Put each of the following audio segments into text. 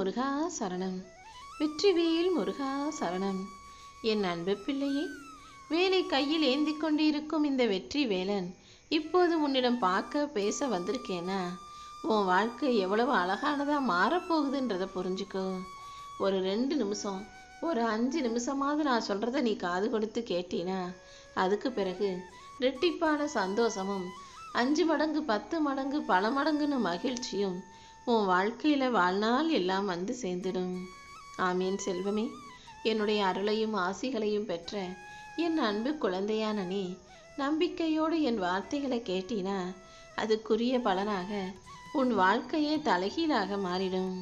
முருகா சரணம். வெற்றிவேல் முருகா சரணம். என் அன்பு பிள்ளையே வேலை கையில் ஏந்தி கொண்டிருக்கும் இந்த வெற்றி வேலன் இப்போது உன்னிடம் பார்க்க பேச வந்திருக்கேனா? உன் வாழ்க்கை எவ்வளவு அழகானதாக மாறப்போகுதுன்றதை புரிஞ்சுக்கோ. ஒரு ரெண்டு நிமிஷம் ஒரு அஞ்சு நிமிஷமாவது நான் சொல்கிறத நீ காது கொடுத்து கேட்டீனா? அதுக்கு பிறகு ரெட்டிப்பான சந்தோஷமும் அஞ்சு மடங்கு பத்து மடங்கு பல மடங்குன்னு மகிழ்ச்சியும் உன் வாழ்க்கையில் வாழ்நாள் எல்லாம் வந்து சேர்ந்துடும். ஆமீன் செல்வமே. என்னுடைய அருளையும் ஆசிகளையும் பெற்ற என் அன்பு குழந்தையான நீ நம்பிக்கையோடு என் வார்த்தைகளை கேட்டினா அதுக்குரிய பலனாக உன் வாழ்க்கையே தலைகீழாக மாறிடும்.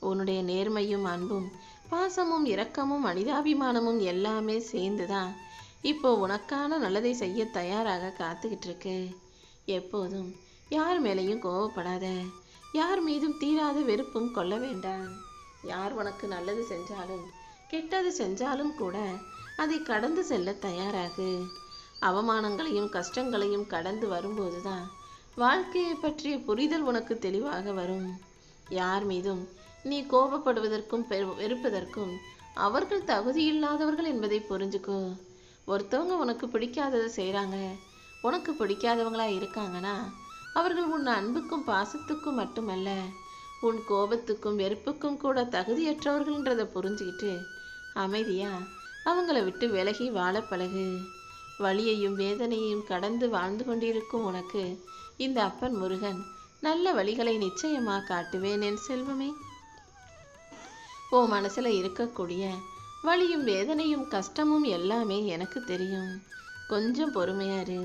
உன்னுடைய நேர்மையும் அன்பும் பாசமும் இரக்கமும் மனிதாபிமானமும் எல்லாமே சேர்ந்துதான் இப்போ உனக்கான நல்லதை செய்ய தயாராக காத்துக்கிட்டு இருக்கு. எப்போதும் யார் மேலேயும் கோவப்படாத. யார் மீதும் தீராத வெறுப்பும் கொள்ள வேண்டாம். யார் உனக்கு நல்லது செஞ்சாலும் கெட்டது செஞ்சாலும் கூட அதை கடந்து செல்ல தயாராகு. அவமானங்களையும் கஷ்டங்களையும் கடந்து வரும்போதுதான் வாழ்க்கையை பற்றிய புரிதல் உனக்கு தெளிவாக வரும். யார் மீதும் நீ கோபப்படுவதற்கும் பெரு- வெறுப்பதற்கும் அவர்கள் தகுதியில்லாதவர்கள் என்பதை புரிஞ்சுக்கோ. ஒருத்தவங்க உனக்கு பிடிக்காததை செய்கிறாங்க உனக்கு பிடிக்காதவங்களா இருக்காங்கன்னா அவர்கள் உன் அன்புக்கும் பாசத்துக்கும் மட்டுமல்ல உன் கோபத்துக்கும் வெறுப்புக்கும் கூட தகுதியற்றவர்கள்ன்றதை புரிஞ்சுக்கிட்டு அமைதியா அவங்கள விட்டு விலகி வாழ பழகு. வலியையும் வேதனையும் கடந்து வாழ்ந்து கொண்டிருக்கும் உனக்கு இந்த அப்பன் முருகன் நல்ல வழிகளை நிச்சயமா காட்டுவேன் என் செல்வமே. ஓ மனசுல இருக்கக்கூடிய வலியும் வேதனையும் கஷ்டமும் எல்லாமே எனக்கு தெரியும். கொஞ்சம் பொறுமையாரு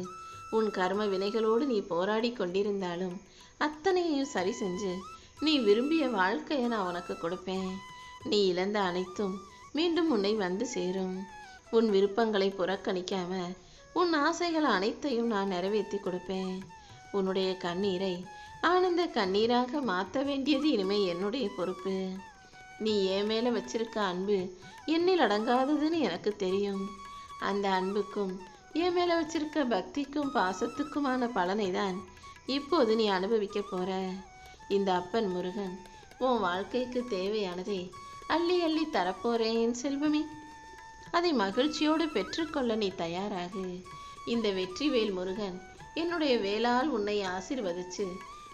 உன் கர்ம வினைகளோடு நீ போராடி கொண்டிருந்தாலும் அத்தனையையும் சரி செஞ்சு நீ விரும்பிய வாழ்க்கையை நான் உனக்கு கொடுப்பேன். நீ இழந்த அனைத்தும் மீண்டும் உன்னை வந்து சேரும். உன் விருப்பங்களை புறக்கணிக்காம உன் ஆசைகள் அனைத்தையும் நான் நிறைவேற்றி கொடுப்பேன். உன்னுடைய கண்ணீரை ஆனந்த கண்ணீராக மாற்ற வேண்டியது இனிமே என்னுடைய பொறுப்பு. நீ ஏன் மேலே வச்சிருக்க அன்பு என்னில் அடங்காததுன்னு எனக்கு தெரியும். அந்த அன்புக்கும் என் மேலே வச்சிருக்க பக்திக்கும் பாசத்துக்குமான பலனை தான் இப்போது நீ அனுபவிக்க போற. இந்த அப்பன் முருகன் உன் வாழ்க்கைக்கு தேவையானதை அள்ளி அள்ளி தரப்போறேன் செல்வமே. அதை மகிழ்ச்சியோடு பெற்றுக்கொள்ள நீ தயாராகு. இந்த வெற்றிவேல் முருகன் என்னுடைய வேலால் உன்னை ஆசிர்வதிச்சு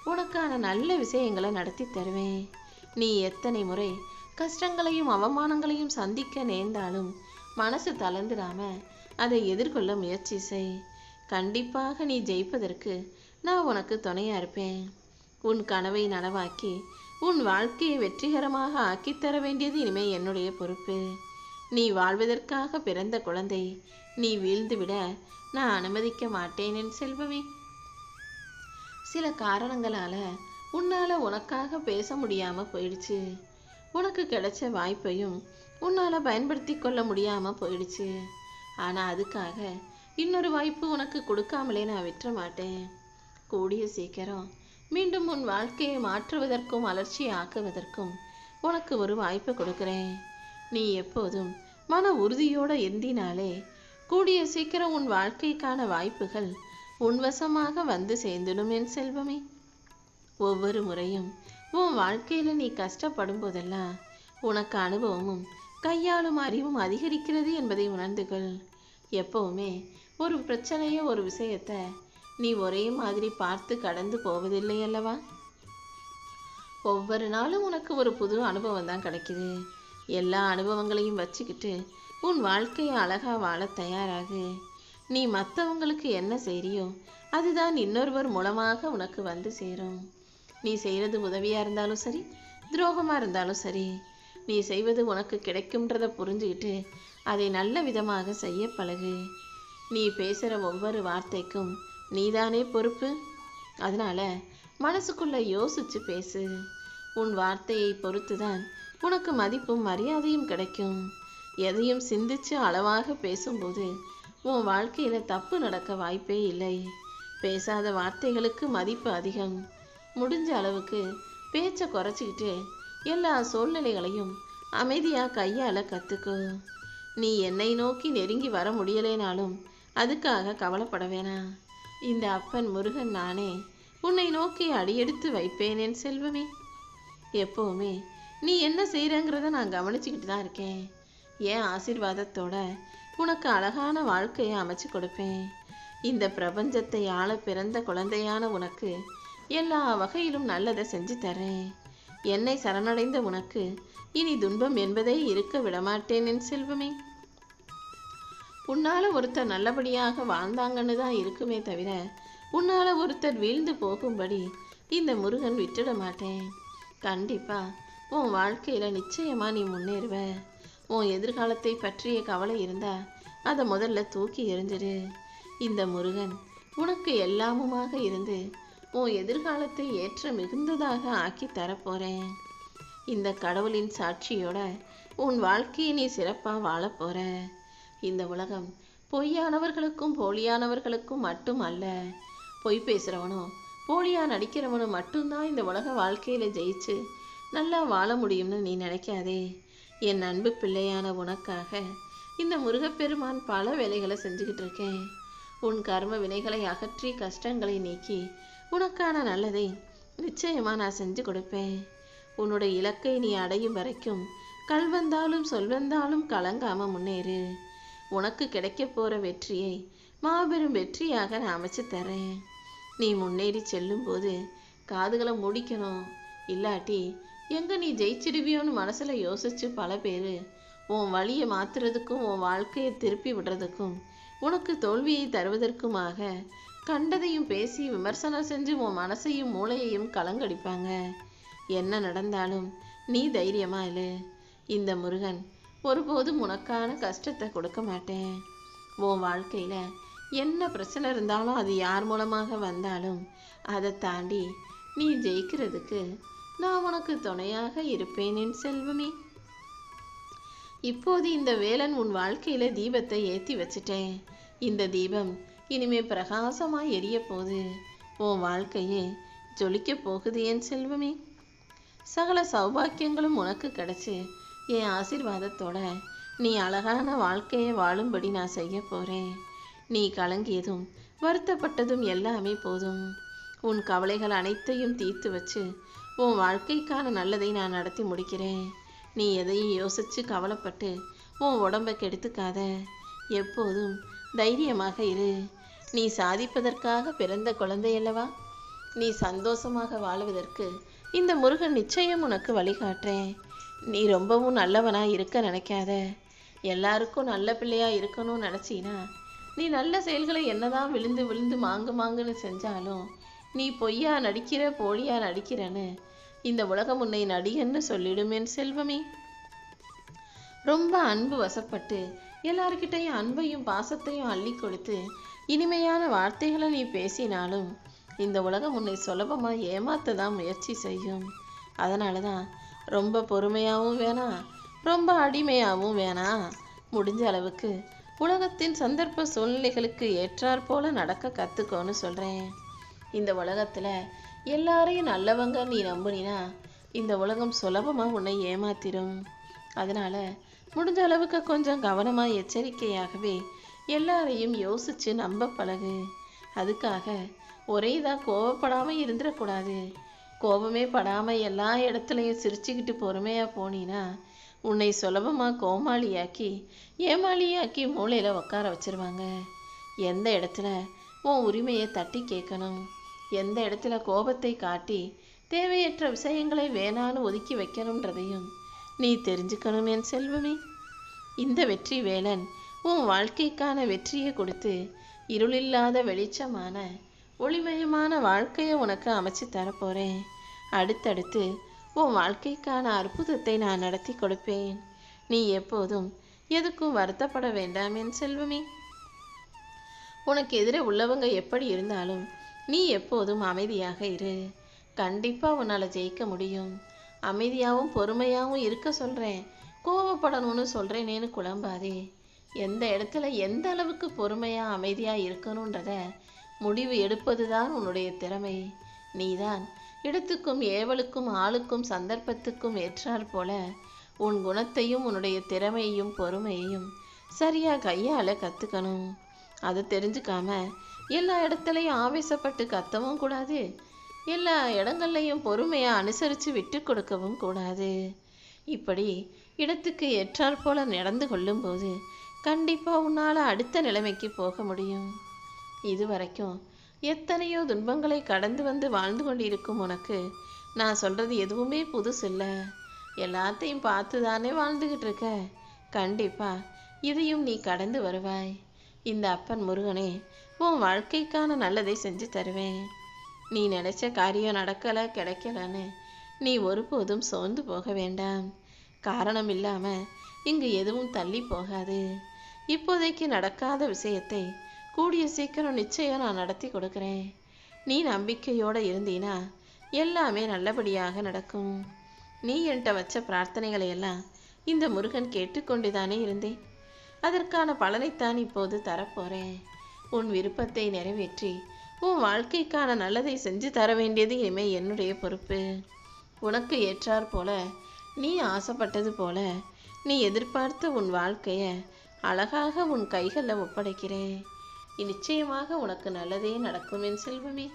உனக்கான நல்ல விஷயங்களை நடத்தி தருவேன். நீ எத்தனை முறை கஷ்டங்களையும் அவமானங்களையும் சந்திக்க நேர்ந்தாலும் மனசு தளர்ந்துடாம அதை எதிர்கொள்ள முயற்சி செய். கண்டிப்பாக நீ ஜெயிப்பதற்கு நான் உனக்கு துணையா இருப்பேன். உன் கனவை நனவாக்கி உன் வாழ்க்கையை வெற்றிகரமாக ஆக்கித் தர வேண்டியது இனிமே என்னுடைய பொறுப்பு. நீ வாழ்வதற்காக பிறந்த குழந்தை நீ வீழ்ந்துவிட நான் அனுமதிக்க மாட்டேன் என் செல்வமே. சில காரணங்களால உன்னால உனக்காக பேச முடியாம போயிடுச்சு. உனக்கு கிடைச்ச வாய்ப்பையும் உன்னால பயன்படுத்தி கொள்ள முடியாம போயிடுச்சு. ஆனால் அதுக்காக இன்னொரு வாய்ப்பு உனக்கு கொடுக்காமலே நான் விட்டுற மாட்டேன். கூடிய சீக்கிரம் மீண்டும் உன் வாழ்க்கையை மாற்றுவதற்கும் அலர்ச்சி ஆக்குவதற்கும் உனக்கு ஒரு வாய்ப்பு கொடுக்குறேன். நீ எப்போதும் மன உறுதியோட எந்தினாலே கூடிய சீக்கிரம் உன் வாழ்க்கைக்கான வாய்ப்புகள் உன்வசமாக வந்து சேர்ந்துடும் என் செல்வமே. ஒவ்வொரு முறையும் உன் வாழ்க்கையில் நீ கஷ்டப்படும் போதெல்லாம் உனக்கு அனுபவமும் கையாளும் அறிவும் அதிகரிக்கிறது என்பதை உணர்ந்து கொள் எப்பவுமே ஒரு பிரச்சனையோ ஒரு விஷயத்தை நீ ஒரே மாதிரி பார்த்து கடந்து போவதில்லை அல்லவா? ஒவ்வொரு நாளும் உனக்கு ஒரு புது அனுபவம் தான் கிடைக்குது. எல்லா அனுபவங்களையும் வச்சுக்கிட்டு உன் வாழ்க்கையை அழகா வாழ தயாராகு. நீ மற்றவங்களுக்கு என்ன செய்கிறியோ அதுதான் இன்னொருவர் மூலமாக உனக்கு வந்து சேரும். நீ செய்கிறது உதவியாக இருந்தாலும் சரி துரோகமாக இருந்தாலும் சரி நீ செய்வது உனக்கு கிடைக்கும்ன்றதை புரிஞ்சுக்கிட்டு அதை நல்ல விதமாக செய்ய பழகு. நீ பேசுகிற ஒவ்வொரு வார்த்தைக்கும் நீதானே பொறுப்பு? அதனால மனசுக்குள்ள யோசிச்சு பேசு. உன் வார்த்தையை பொறுத்துதான் உனக்கு மதிப்பும் மரியாதையும் கிடைக்கும். எதையும் சிந்திச்சு அளவாக பேசும்போது உன் வாழ்க்கையில் தப்பு நடக்க வாய்ப்பே இல்லை. பேசாத வார்த்தைகளுக்கு மதிப்பு அதிகம். முடிஞ்ச அளவுக்கு பேச்சை குறைச்சிக்கிட்டு எல்லா சூழ்நிலைகளையும் அமைதியாக கையாள கற்றுக்கோ நீ என்னை நோக்கி நெருங்கி வர முடியலேனாலும் அதுக்காக கவலைப்பட வேணாம். இந்த அப்பன் முருகன் நானே உன்னை நோக்கி அடியெடுத்து வைப்பேன் என் செல்வமே. எப்போவுமே நீ என்ன செய்கிறங்கிறத நான் கவனிச்சுக்கிட்டு தான் இருக்கேன். என் ஆசீர்வாதத்தோட உனக்கு அழகான வாழ்க்கையை அமைச்சு கொடுப்பேன். இந்த பிரபஞ்சத்தை ஆள பிறந்த குழந்தையான உனக்கு எல்லா வகையிலும் நல்லதை செஞ்சு தரேன். என்னை சரணடைந்த உனக்கு இனி துன்பம் என்பதே இருக்க விடமாட்டேன் என் செல்வமே. உன்னால ஒருத்தர் நல்லபடியாக வாழ்ந்தாங்கன்னு தான் இருக்குமே தவிர உன்னால ஒருத்தர் வீழ்ந்து போகும்படி இந்த முருகன் விட்டுட மாட்டேன் கண்டிப்பா உன் வாழ்க்கையில நிச்சயமா நீ முன்னேறுவ. உன் எதிர்காலத்தை பற்றிய கவலை இருந்தா அதை முதல்ல தூக்கி எறிஞ்சிடு இந்த முருகன் உனக்கு எல்லாமுமாக இருந்து உன் எதிர்காலத்தை ஏற்ற மிகுந்ததாக ஆக்கி தரப்போறேன். இந்த கடவுளின் சாட்சியோட உன் வாழ்க்கையை நீ சிறப்பாக வாழப் இந்த உலகம் பொய்யானவர்களுக்கும் போலியானவர்களுக்கும் மட்டும் அல்ல. பொய் பேசுகிறவனும் போலியா நடிக்கிறவனும் மட்டும்தான் இந்த உலக வாழ்க்கையில் ஜெயிச்சு நல்லா வாழ முடியும்னு நீ நினைக்காதே. என் அன்பு பிள்ளையான உனக்காக இந்த முருகப்பெருமான் பல வேலைகளை செஞ்சுக்கிட்டு இருக்கேன். உன் கர்ம வினைகளை அகற்றி கஷ்டங்களை நீக்கி உனக்கான நல்லதை நிச்சயமா நான் செஞ்சு கொடுப்பேன். உன்னோட இலக்கை நீ அடையும் வரைக்கும் கல் வந்தாலும் சொல் வந்தாலும் கலங்காம முன்னேறு. உனக்கு கிடைக்க போற வெற்றியை மாபெரும் வெற்றியாக நான் அமைச்சு தரேன். நீ முன்னேறி செல்லும்போது காதுகளை முடிக்கணும். இல்லாட்டி எங்க நீ ஜெயிச்சிடுவியோன்னு மனசுல யோசிச்சு பல பேர் உன் வழியை மாத்துறதுக்கும் உன் வாழ்க்கையை திருப்பி விடுறதுக்கும் உனக்கு தோல்வியை தருவதற்குமாக கண்டதையும் பேசி விமர்சனம் செஞ்சு உன் மனசையும் மூளையையும் கலங்கடிப்பாங்க. என்ன நடந்தாலும் நீ தைரியமா இரு. இந்த முருகன் ஒருபோதும் உனக்கான கஷ்டத்தை கொடுக்க மாட்டேன். உன் வாழ்க்கையில என்ன பிரச்சனை இருந்தாலும் அது யார் மூலமாக வந்தாலும் அதை தாண்டி நீ ஜெயிக்கிறதுக்கு நான் உனக்கு துணையாக இருப்பேன் என் செல்வமே. இப்போது இந்த வேலன் உன் வாழ்க்கையில தீபத்தை ஏற்றி வச்சிட்டேன். இந்த தீபம் இனிமே பிரகாசமாக எரிய போகுது உன் வாழ்க்கையே ஜொலிக்க போகுது என் செல்வமே. சகல சௌபாக்கியங்களும் உனக்கு கிடைச்சி என் ஆசிர்வாதத்தோட நீ அழகான வாழ்க்கையை வாழும்படி நான் செய்ய போறேன். நீ கலங்கியதும் வருத்தப்பட்டதும் எல்லாமே போதும். உன் கவலைகள் அனைத்தையும் தீர்த்து வச்சு உன் வாழ்க்கைக்கான நல்லதை நான் நடத்தி முடிக்கிறேன். நீ எதையும் யோசிச்சு கவலைப்பட்டு உன் உடம்பை கெடுத்துக்காத. எப்போதும் தைரியமாக இரு. நீ சாதிப்பதற்காக பிறந்த குழந்தை அல்லவா நீ சந்தோஷமாக வாழ்வதற்கு இந்த முருகன் நிச்சயம் உனக்கு வழிகாட்டுறேன். நீ ரொம்பவும் நல்லவனா இருக்க நினைக்காத. எல்லாருக்கும் நல்ல பிள்ளையா இருக்கணும்னு நினச்சினா நீ நல்ல செயல்களை என்னதான் விழுந்து விழுந்து மாங்கு மாங்குன்னு செஞ்சாலும் நீ பொய்யா நடிக்கிற போலியா நடிக்கிறன்னு இந்த உலகம் உன்னை நடிகன்னு சொல்லிடுமேன் செல்வமே. ரொம்ப அன்பு வசப்பட்டு எல்லார்கிட்டையும் அன்பையும் பாசத்தையும் அள்ளி கொடுத்து இனிமையான வார்த்தைகளை நீ பேசினாலும் இந்த உலகம் உன்னை சுலபமாக ஏமாத்த தான் முயற்சி செய்யும். அதனால தான் ரொம்ப பொறுமையாகவும் வேணாம் ரொம்ப அடிமையாகவும் வேணாம் முடிஞ்ச அளவுக்கு உலகத்தின் சந்தர்ப்ப சூழ்நிலைகளுக்கு ஏற்றாற் போல நடக்க கற்றுக்கோன்னு சொல்கிறேன் இந்த உலகத்தில் எல்லாரையும் நல்லவங்க நீ நம்புனினா இந்த உலகம் சுலபமாக உன்னை ஏமாத்திரும். அதனால் முடிஞ்ச அளவுக்கு கொஞ்சம் கவனமாக எச்சரிக்கையாகவே எல்லாரையும் யோசிச்சு நம்ப பழகு. அதுக்காக ஒரே இதாக கோவப்படாம இருந்துடக்கூடாது கோபமே படாமல் எல்லா இடத்துலையும் சிரிச்சுக்கிட்டு பொறுமையாக போனீனா உன்னை சுலபமாக கோமாளியாக்கி ஏமாளியாக்கி மூளையில் உட்கார வச்சிருவாங்க. எந்த இடத்துல உன் உரிமையை தட்டி கேட்கணும் எந்த இடத்துல கோபத்தை காட்டி தேவையற்ற விஷயங்களை வேணான்னு ஒதுக்கி வைக்கணுன்றதையும் நீ தெரிஞ்சுக்கணும் என் செல்வமே. இந்த வெற்றி வேலன் உன் வாழ்க்கைக்கான வெற்றியை கொடுத்து இருளில்லாத வெளிச்சமான ஒளிமயமான வாழ்க்கையை உனக்கு அமைச்சு தரப்போறேன். அடுத்தடுத்து உன் வாழ்க்கைக்கான அற்புதத்தை நான் நடத்தி கொடுப்பேன். நீ எப்போதும் எதுக்கும் வருத்தப்பட வேண்டாம் என் செல்வமே. உனக்கு எதிரே உள்ளவங்க எப்படி இருந்தாலும் நீ எப்போதும் அமைதியாக இரு. கண்டிப்பா உன்னால் ஜெயிக்க முடியும். அமைதியாகவும் பொறுமையாகவும் இருக்க சொல்றேன். கோவப்படணும்னு சொல்றேனேன்னு குழம்பாதே. எந்த இடத்துல எந்த அளவுக்கு பொறுமையாக அமைதியாக இருக்கணுன்றத முடிவு எடுப்பது தான் உன்னுடைய திறமை. நீதான் இடத்துக்கும் ஏவலுக்கும் ஆளுக்கும் சந்தர்ப்பத்துக்கும் ஏற்றாற் போல உன் குணத்தையும் உன்னுடைய திறமையையும் பொறுமையையும் சரியாக கையால் கற்றுக்கணும் அதை தெரிஞ்சுக்காம எல்லா இடத்துலையும் ஆவேசப்பட்டு கத்தவும் கூடாது. எல்லா இடங்கள்லையும் பொறுமையாக அனுசரித்து விட்டு கொடுக்கவும் கூடாது. இப்படி இடத்துக்கு ஏற்றாற்போல நடந்து கொள்ளும்போது கண்டிப்பாக உன்னால் அடுத்த நிலைமைக்கு போக முடியும். இது வரைக்கும் எத்தனையோ துன்பங்களை கடந்து வந்து வாழ்ந்து கொண்டிருக்கும் உனக்கு நான் சொல்கிறது எதுவுமே புதுசு இல்லை. எல்லாத்தையும் பார்த்து தானே வாழ்ந்துக்கிட்டு இருக்க. கண்டிப்பாக இதையும் நீ கடந்து வருவாய். இந்த அப்பன் முருகனே உன் வாழ்க்கைக்கான நல்லதை செஞ்சு தருவேன். நீ நினைச்ச காரியம் நடக்கலை கிடைக்கலன்னு நீ ஒருபோதும் சோர்ந்து போக வேண்டாம். காரணம் இல்லாமல் இங்கு எதுவும் தள்ளி போகாது. இப்போதைக்கு நடக்காத விஷயத்தை கூடிய சீக்கிரம் நிச்சயம் நான் நடத்தி கொடுக்குறேன். நீ நம்பிக்கையோடு இருந்தீனா எல்லாமே நல்லபடியாக நடக்கும். நீ என்கிட்ட வச்ச பிரார்த்தனைகளை எல்லாம் இந்த முருகன் கேட்டுக்கொண்டுதானே இருந்தேன். அதற்கான பலனைத்தான் இப்போது தரப்போறேன். உன் விருப்பத்தை நிறைவேற்றி உன் வாழ்க்கைக்கான நல்லதை செஞ்சு தர வேண்டியது இனிமே என்னுடைய பொறுப்பு. உனக்கு ஏற்றாற் போல நீ ஆசைப்பட்டது போல நீ எதிர்பார்த்த உன் வாழ்க்கையை அழகாக உன் கைகளில் ஒப்படைக்கிறேன். நிச்சயமாக உனக்கு நல்லதே நடக்கும் என் செல்வமே.